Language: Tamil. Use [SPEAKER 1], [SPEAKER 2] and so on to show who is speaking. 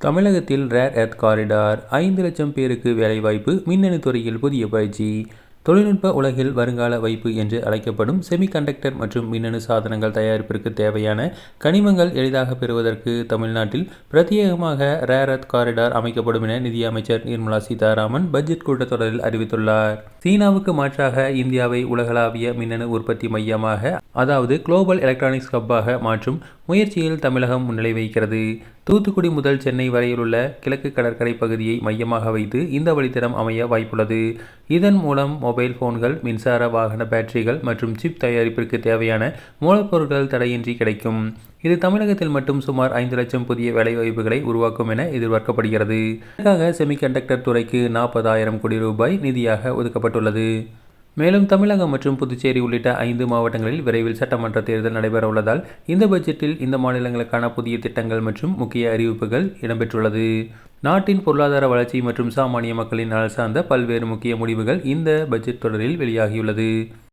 [SPEAKER 1] தமிழகத்தில் ரேர் எர்த் காரிடார் ஐந்து லட்சம் பேருக்கு வேலைவாய்ப்பு மின்னணு துறையில் புதிய பயிற்சி தொழில்நுட்ப உலகில் வருங்கால வைப்பு என்று அழைக்கப்படும் செமிகண்டக்டர் மற்றும் மின்னணு சாதனங்கள் தயாரிப்பிற்கு தேவையான கனிமங்கள் எளிதாக பெறுவதற்கு தமிழ்நாட்டில் பிரத்யேகமாக ரேர் எர்த் காரிடார் அமைக்கப்படும் என நிதியமைச்சர் நிர்மலா சீதாராமன் பட்ஜெட் கூட்டத்தொடரில் அறிவித்துள்ளார். சீனாவுக்கு மாற்றாக இந்தியாவை உலகளாவிய மின்னணு உற்பத்தி மையமாக அதாவது குளோபல் எலக்ட்ரானிக்ஸ் ஹப்பாக மாற்றும் முயற்சியில் தமிழகம் முன்னிலை வகிக்கிறது. தூத்துக்குடி முதல் சென்னை வரையிலுள்ள கிழக்கு கடற்கரை பகுதியை மையமாக வைத்து இந்த வழித்தடம் அமைய வாய்ப்புள்ளது. இதன் மூலம் மொபைல் போன்கள் மின்சார வாகன பேட்டரிகள் மற்றும் சிப் தயாரிப்பிற்கு தேவையான மூலப்பொருட்கள் தடையின்றி கிடைக்கும். இது தமிழகத்தில் மட்டும் சுமார் ஐந்து லட்சம் புதிய வேலைவாய்ப்புகளை உருவாக்கும் என எதிர்பார்க்கப்படுகிறது. இதற்காக செமிகண்டக்டர் துறைக்கு நாற்பதாயிரம் கோடி ரூபாய் நிதியாக அறிவிக்கப்பட்டுள்ளது. மேலும் தமிழகம் மற்றும் புதுச்சேரி உள்ளிட்ட ஐந்து மாவட்டங்களில் விரைவில் சட்டமன்ற தேர்தல் நடைபெற உள்ளதால் இந்த பட்ஜெட்டில் இந்த மாநிலங்களுக்கான புதிய திட்டங்கள் மற்றும் முக்கிய அறிவிப்புகள் இடம்பெற்றுள்ளது. நாட்டின் பொருளாதார வளர்ச்சி மற்றும் சாமானிய மக்களின் நலன் சார்ந்த பல்வேறு முக்கிய முடிவுகள் இந்த பட்ஜெட் தொடரில் வெளியாகியுள்ளது.